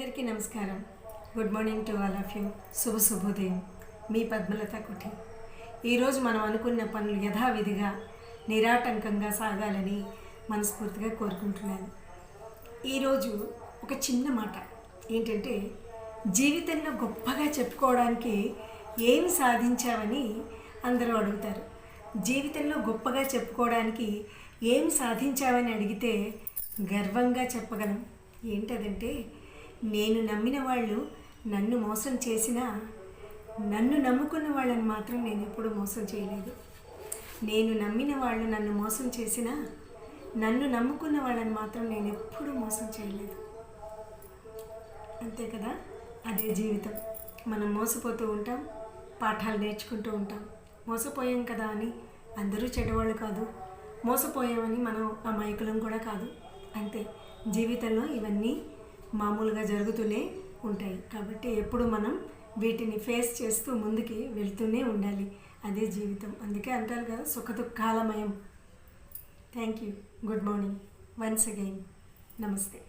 అందరికీ నమస్కారం. Good morning to all of you. శుభ శుభోదయం. మీ పద్మలత కుటి. ఈరోజు మనం అనుకున్న పనులు యథావిధిగా నిరాటంకంగా సాగాలని మనస్ఫూర్తిగా కోరుకుంటున్నాను. ఈరోజు ఒక చిన్న మాట. ఏంటంటే జీవితంలో గొప్పగా చెప్పుకోవడానికి ఏం సాధించావని అందరూ అడుగుతారు. జీవితంలో గొప్పగా చెప్పుకోవడానికి ఏం సాధించావని అడిగితే గర్వంగా చెప్పగలం. ఏంటదంటే నేను నమ్మిన వాళ్ళు నన్ను మోసం చేసినా నన్ను నమ్ముకున్న వాళ్ళని మాత్రం నేను ఎప్పుడూ మోసం చేయలేదు. నేను నమ్మిన వాళ్ళు నన్ను మోసం చేసినా నన్ను నమ్ముకున్న వాళ్ళని మాత్రం నేను ఎప్పుడూ మోసం చేయలేదు. అంతే కదా? అదే జీవితం. మనం మోసపోతూ ఉంటాం పాఠాలు నేర్చుకుంటూ ఉంటాం. మోసపోయాం కదా అని అందరూ చెడ్డవాళ్ళు కాదు. మోసపోయామని మనం అమాయకులం కూడా కాదు. అంతే. జీవితంలో ఇవన్నీ మామూలుగా జరుగుతూనే ఉంటాయి. కాబట్టి ఎప్పుడు మనం వీటిని ఫేస్ చేస్తూ ముందుకి వెళ్తూనే ఉండాలి. అదే జీవితం. అందుకే అంటారు కదా సుఖదుఃఖాలమయం. Thank you good morning once again namaste